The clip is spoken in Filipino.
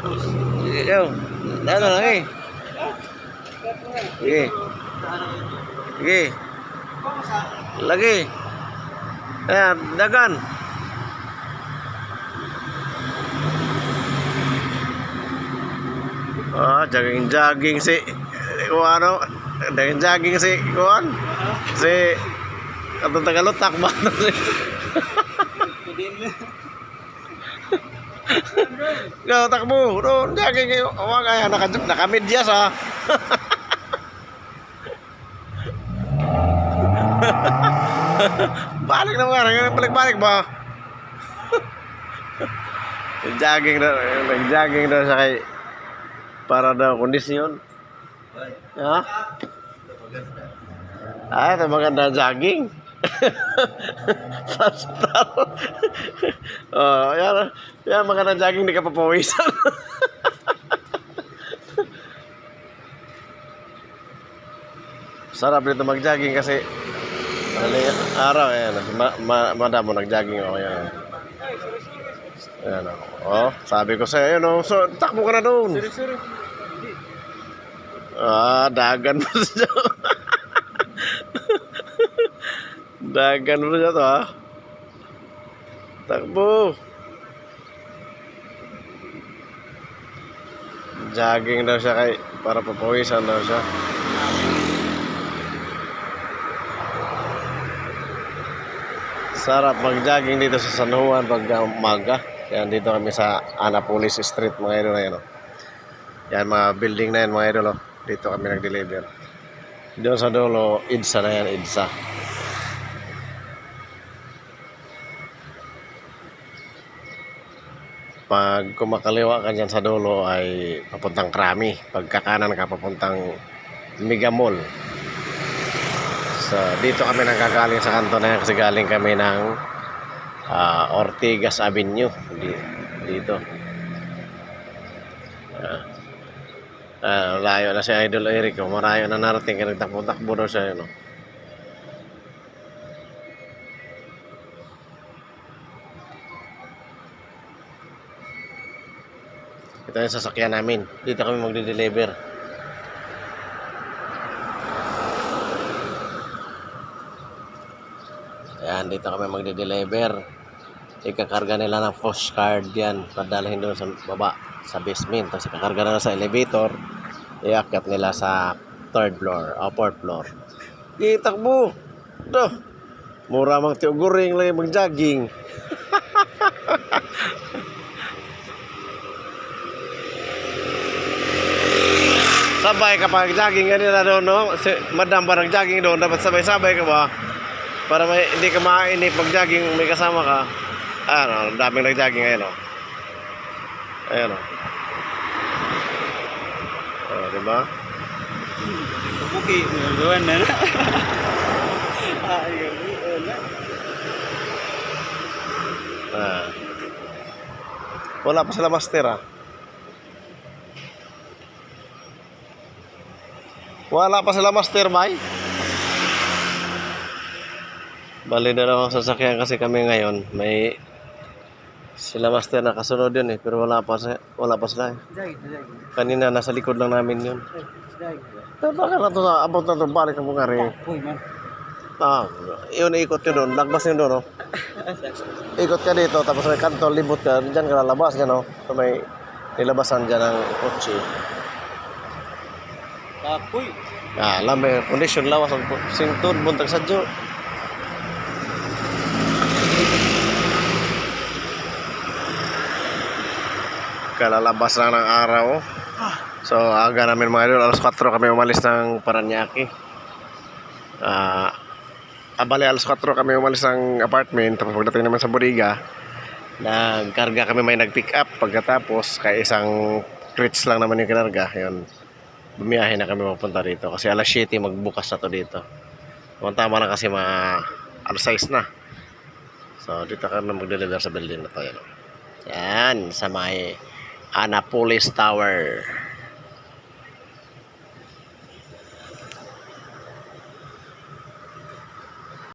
Ikaw. Ano lagi? Sige. Sige. Lagi. Ayan, dagan. Ah, jogging-jogging si kung ano, jogging si kuan. Si atong tagalog takbo na si. Ikaw takbo, doon jogging kayo. Awa kaya naka nakamidyas ah. balik na mga balik-balik ba? jogging daw, nag-jogging daw sa kay para daw kondisyon. Ha? Ah, ito maganda jogging. Pastor. oh, yan. Yan, maganda jogging, di ka papawisan. Sarap dito mag-jogging kasi yung araw, ayan. Ma, ma, madam mo, nag-jogging ako, yan. Ayan ako. Oh, sabi ko sa'yo, yun, oh. So, takbo ka na doon. Ah, dagan mo siya. Dagan mo siya to, ha? Takbo. Jogging daw siya kay para papawisan daw siya. Sarap mag-jogging dito sa San Juan pag umaga. Yan dito kami sa Anapolis Street mga idol na yan. Oh. Yan mga building na yan mga idol. Oh. Dito kami nag-deliver. Doon sa dulo, IDSA na yan, IDSA. Pag kumakaliwa ka dyan sa dulo ay papuntang Krami. Pag kakanan ka papuntang Mega Mall. So, dito kami nagkagaling sa kanto na yan kasi galing kami ng ah, Ortigas Avenue. Di- Dito. Ah. Ah, layo na si Idol Eric. Marayo na narating. Kaya nagtakbo-takbo daw siya. Yun, Ito yung sasakyan namin. Dito kami magde-deliver. Ayan, dito kami magde-deliver. Ikakarga nila ng postcard yan. Padalahin doon sa baba, sa basement. Tapos ikakarga nila sa elevator. Iakyat nila sa third floor, o fourth floor. Itakbo! Ito! Mura mang tiuguring lagi mag-jogging. Sabay kapag jogging kanina doon, no? Si madam parang jogging doon, dapat sabay-sabay ka ba? Para may, hindi ka makainip pag jogging may kasama ka. Ano, ang daming nag-jogging ngayon, oh. Ayan, oh. Oh, di ba? Okay, na na. Ay, na. Ah. Wala pa sila master, ah. Wala pa sila master, bay. Bali na lang ang sasakyan kasi kami ngayon. May sila master na kasunod yun eh. Pero wala pa, wala pa sila eh. Kanina nasa likod lang namin yun. Baka na to abot na to, balik ang mga rin. Ah, yun ikot yun doon. Lagpas yun doon, no? Ikot ka dito, tapos may kanto, libot ka. Diyan ka lalabas, no? So may nilabasan dyan ng kotse. Kapoy. Ah, alam may kondisyon lawas ang singtod, buntag sa dyo. Kalalabas lang ng araw. So, aga namin mga idol. Alas 4 kami umalis ng Paranaque. Ah, ah, bali, alas 4 kami umalis ng apartment. Tapos pagdating naman sa bodega, nagkarga kami may nag-pick up. Pagkatapos, kay isang crates lang naman yung kinarga. Yun, bumiyahe na kami mapunta dito. Kasi alas 7 magbukas na to dito. Tama na kasi mga alas 6 na. So, dito kami mag-deliver sa building na to. Yan, yan sa may Anapolis Tower.